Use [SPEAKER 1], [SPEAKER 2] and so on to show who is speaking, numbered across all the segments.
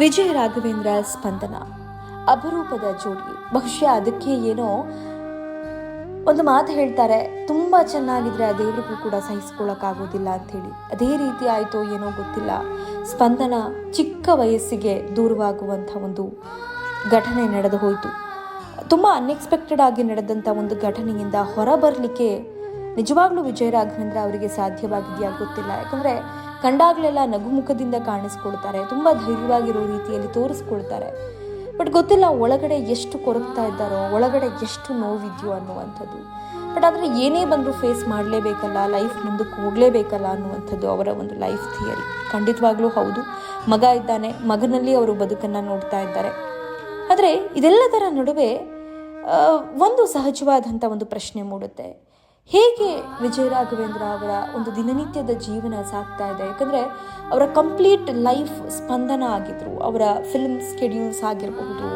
[SPEAKER 1] ವಿಜಯ ರಾಘವೇಂದ್ರ ಸ್ಪಂದನ. ಅಪರೂಪದ ಜೋಡಿ. ಬಹುಶಃ ಅದಕ್ಕೆ ಏನೋ ಒಂದು ಮಾತು ಹೇಳ್ತಾರೆ. ತುಂಬ ಚೆನ್ನಾಗಿದ್ರೆ ಆ ದೇವರಿಗೂ ಕೂಡ ಸಹಿಸ್ಕೊಳ್ಳೋಕ್ಕಾಗೋದಿಲ್ಲ ಅಂಥೇಳಿ. ಅದೇ ರೀತಿ ಆಯಿತೋ ಏನೋ ಗೊತ್ತಿಲ್ಲ. ಸ್ಪಂದನ ಚಿಕ್ಕ ವಯಸ್ಸಿಗೆ ದೂರವಾಗುವಂಥ ಒಂದು ಘಟನೆ ನಡೆದು ಹೋಯಿತು. ತುಂಬ ಅನ್ಎಕ್ಸ್ಪೆಕ್ಟೆಡ್ ಆಗಿ ನಡೆದಂಥ ಒಂದು ಘಟನೆಯಿಂದ ಹೊರಬರಲಿಕ್ಕೆ ನಿಜವಾಗ್ಲೂ ವಿಜಯ ರಾಘವೇಂದ್ರ ಅವರಿಗೆ ಸಾಧ್ಯವಾಗಿದೆಯಾ ಗೊತ್ತಿಲ್ಲ. ಯಾಕಂದರೆ ಕಂಡಾಗಲೆಲ್ಲ ನಗುಮುಖದಿಂದ ಕಾಣಿಸ್ಕೊಳ್ತಾರೆ. ತುಂಬ ಧೈರ್ಯವಾಗಿರೋ ರೀತಿಯಲ್ಲಿ ತೋರಿಸ್ಕೊಳ್ತಾರೆ. ಬಟ್ ಗೊತ್ತಿಲ್ಲ ಒಳಗಡೆ ಎಷ್ಟು ಕೊರಗ್ತಾ ಇದ್ದಾರೋ, ಒಳಗಡೆ ಎಷ್ಟು ನೋವಿದೆಯೋ ಅನ್ನುವಂಥದ್ದು. ಬಟ್ ಆದರೆ ಏನೇ ಬಂದರೂ ಫೇಸ್ ಮಾಡಲೇಬೇಕಲ್ಲ, ಲೈಫ್ ಮುಂದಕ್ಕೆ ಹೋಗಲೇಬೇಕಲ್ಲ ಅನ್ನುವಂಥದ್ದು ಅವರ ಒಂದು ಲೈಫ್ ಥಿಯರಿ. ಖಂಡಿತವಾಗ್ಲೂ ಹೌದು. ಮಗ ಇದ್ದಾನೆ, ಮಗನಲ್ಲಿ ಅವರು ಬದುಕನ್ನು ನೋಡ್ತಾ ಇದ್ದಾರೆ. ಆದರೆ ಇದೆಲ್ಲದರ ನಡುವೆ ಒಂದು ಸಹಜವಾದಂಥ ಒಂದು ಪ್ರಶ್ನೆ ಮೂಡುತ್ತೆ. ಹೇಗೆ ವಿಜಯ ರಾಘವೇಂದ್ರ ಅವರ ಒಂದು ದಿನನಿತ್ಯದ ಜೀವನ ಸಾಗ್ತಾ ಇದೆ? ಯಾಕಂದರೆ ಅವರ ಕಂಪ್ಲೀಟ್ ಲೈಫ್ ಸ್ಪಂದನ ಆಗಿದ್ರು, ಅವರ ಫಿಲ್ಮ್ ಸ್ಕೆಡ್ಯೂಲ್ಸ್ ಆಗಿರಬಹುದು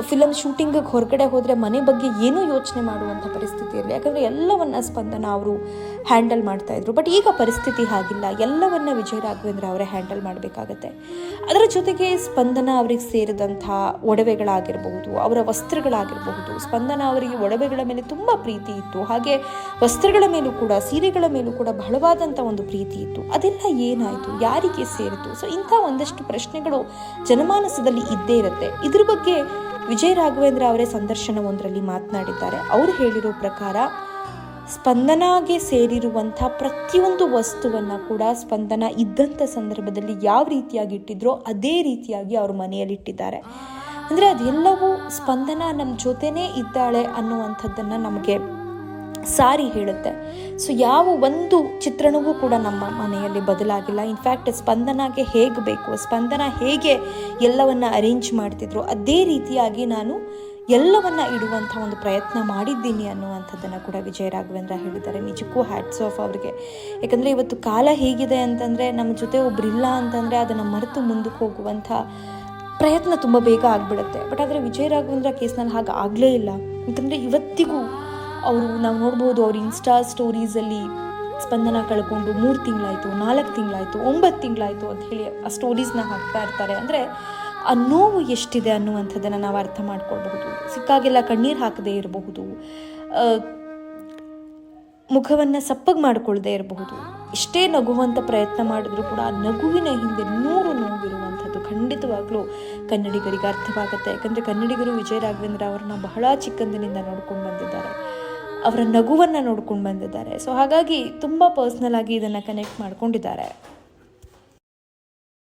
[SPEAKER 1] ಫಿಲಮ್ ಶೂಟಿಂಗಿಗೆ ಹೊರಗಡೆ ಹೋದರೆ ಮನೆ ಬಗ್ಗೆ ಏನೂ ಯೋಚನೆ ಮಾಡುವಂಥ ಪರಿಸ್ಥಿತಿ ಇರಲಿ. ಯಾಕಂದರೆ ಎಲ್ಲವನ್ನ ಸ್ಪಂದನ ಅವರು ಹ್ಯಾಂಡಲ್ ಮಾಡ್ತಾ ಇದ್ರು. ಬಟ್ ಈಗ ಪರಿಸ್ಥಿತಿ ಹಾಗಿಲ್ಲ. ಎಲ್ಲವನ್ನ ವಿಜಯ ರಾಘವೇಂದ್ರ ಅವರೇ ಹ್ಯಾಂಡಲ್ ಮಾಡಬೇಕಾಗತ್ತೆ. ಅದರ ಜೊತೆಗೆ ಸ್ಪಂದನ ಅವರಿಗೆ ಸೇರಿದಂಥ ಒಡವೆಗಳಾಗಿರಬಹುದು, ಅವರ ವಸ್ತ್ರಗಳಾಗಿರಬಹುದು, ಸ್ಪಂದನ ಅವರಿಗೆ ಒಡವೆಗಳ ಮೇಲೆ ತುಂಬ ಪ್ರೀತಿ ಇತ್ತು. ಹಾಗೆ ವಸ್ತ್ರಗಳ ಮೇಲೂ ಕೂಡ, ಸೀರೆಗಳ ಮೇಲೂ ಕೂಡ ಬಹಳವಾದಂಥ ಒಂದು ಪ್ರೀತಿ ಇತ್ತು. ಅದೆಲ್ಲ ಏನಾಯಿತು? ಯಾರಿಗೆ ಸೇರಿತು? ಸೊ ಇಂಥ ಒಂದಷ್ಟು ಪ್ರಶ್ನೆಗಳು ಜನಮಾನಸದಲ್ಲಿ ಇದ್ದೇ ಇರುತ್ತೆ. ಇದ್ರ ಬಗ್ಗೆ ವಿಜಯ ರಾಘವೇಂದ್ರ ಅವರೇ ಸಂದರ್ಶನವೊಂದರಲ್ಲಿ ಮಾತನಾಡಿದ್ದಾರೆ. ಅವರು ಹೇಳಿರೋ ಪ್ರಕಾರ ಸ್ಪಂದನಾಗೆ ಸೇರಿರುವಂಥ ಪ್ರತಿಯೊಂದು ವಸ್ತುವನ್ನು ಕೂಡ ಸ್ಪಂದನ ಇದ್ದಂಥ ಸಂದರ್ಭದಲ್ಲಿ ಯಾವ ರೀತಿಯಾಗಿ ಇಟ್ಟಿದ್ರೋ ಅದೇ ರೀತಿಯಾಗಿ ಅವರು ಮನೆಯಲ್ಲಿ ಇಟ್ಟಿದ್ದಾರೆ ಅಂದರೆ ಅದೆಲ್ಲವೂ ಸ್ಪಂದನ ನಮ್ಮ ಜೊತೆನೇ ಇದ್ದಾಳೆ ಅನ್ನುವಂಥದ್ದನ್ನು ನಮಗೆ ಸಾರಿ ಹೇಳುತ್ತೆ. ಸೊ ಯಾವ ಒಂದು ಚಿತ್ರಣವೂ ಕೂಡ ನಮ್ಮ ಮನೆಯಲ್ಲಿ ಬದಲಾಗಿಲ್ಲ. ಇನ್ಫ್ಯಾಕ್ಟ್ ಸ್ಪಂದನಾಗೆ ಹೇಗೆ ಬೇಕು, ಸ್ಪಂದನ ಹೇಗೆ ಎಲ್ಲವನ್ನು ಅರೇಂಜ್ ಮಾಡ್ತಿದ್ರು, ಅದೇ ರೀತಿಯಾಗಿ ನಾನು ಎಲ್ಲವನ್ನ ಇಡುವಂಥ ಒಂದು ಪ್ರಯತ್ನ ಮಾಡಿದ್ದೀನಿ ಅನ್ನುವಂಥದ್ದನ್ನು ಕೂಡ ವಿಜಯ ರಾಘವೇಂದ್ರ ಹೇಳಿದ್ದಾರೆ. ನಿಜಕ್ಕೂ ಹ್ಯಾಟ್ಸ್ ಆಫ್ ಅವ್ರಿಗೆ. ಯಾಕಂದರೆ ಇವತ್ತು ಕಾಲ ಹೇಗಿದೆ ಅಂತಂದರೆ ನಮ್ಮ ಜೊತೆ ಒಬ್ರಿಲ್ಲ ಅಂತಂದರೆ ಅದನ್ನು ಮರೆತು ಮುಂದಕ್ಕೆ ಹೋಗುವಂಥ ಪ್ರಯತ್ನ ತುಂಬ ಬೇಗ ಆಗಿಬಿಡುತ್ತೆ. ಬಟ್ ಆದರೆ ವಿಜಯ ರಾಘವೇಂದ್ರ ಕೇಸ್ನಲ್ಲಿ ಹಾಗೆ ಆಗಲೇ ಇಲ್ಲ. ಯಾಕಂದರೆ ಇವತ್ತಿಗೂ ಅವರು ನಾವು ನೋಡ್ಬೋದು ಅವ್ರ ಇನ್ಸ್ಟಾ ಸ್ಟೋರೀಸಲ್ಲಿ ಸ್ಪಂದನ ಕಳ್ಕೊಂಡು ಮೂರು ತಿಂಗಳಾಯಿತು, ನಾಲ್ಕು ತಿಂಗಳಾಯಿತು, ಒಂಬತ್ತು ತಿಂಗಳಾಯಿತು ಅಂತ ಹೇಳಿ ಆ ಸ್ಟೋರೀಸ್ನ ಹಾಕ್ತಾ ಇರ್ತಾರೆ. ಅಂದರೆ ಆ ನೋವು ಎಷ್ಟಿದೆ ಅನ್ನುವಂಥದ್ದನ್ನು ನಾವು ಅರ್ಥ ಮಾಡ್ಕೊಳ್ಬಹುದು. ಸಿಕ್ಕಾಗೆಲ್ಲ ಕಣ್ಣೀರು ಹಾಕದೇ ಇರಬಹುದು. ಮುಖವನ್ನು ಸಪ್ಪಗೆ ಮಾಡಿಕೊಳ್ಳದೆ ಇರಬಹುದು. ಇಷ್ಟೇ ನಗುವಂಥ ಪ್ರಯತ್ನ ಮಾಡಿದ್ರೂ ಕೂಡ ಆ ನಗುವಿನ ಹಿಂದೆ ನೂರು ನೋವಿರುವಂಥದ್ದು ಖಂಡಿತವಾಗಲೂ ಕನ್ನಡಿಗರಿಗೆ ಅರ್ಥವಾಗುತ್ತೆ. ಯಾಕಂದರೆ ಕನ್ನಡಿಗರು ವಿಜಯ ರಾಘವೇಂದ್ರ ಅವರನ್ನ ಬಹಳ ಚಿಕ್ಕಂದಿನಿಂದ ನೋಡ್ಕೊಂಡು ಬಂದಿದ್ದಾರೆ. ಅವರ ನಗುವನ್ನು ನೋಡ್ಕೊಂಡು ಬಂದಿದ್ದಾರೆ. ಸೊ ಹಾಗಾಗಿ ತುಂಬ ಪರ್ಸ್ನಲ್ ಆಗಿ ಇದನ್ನು ಕನೆಕ್ಟ್ ಮಾಡ್ಕೊಂಡಿದ್ದಾರೆ.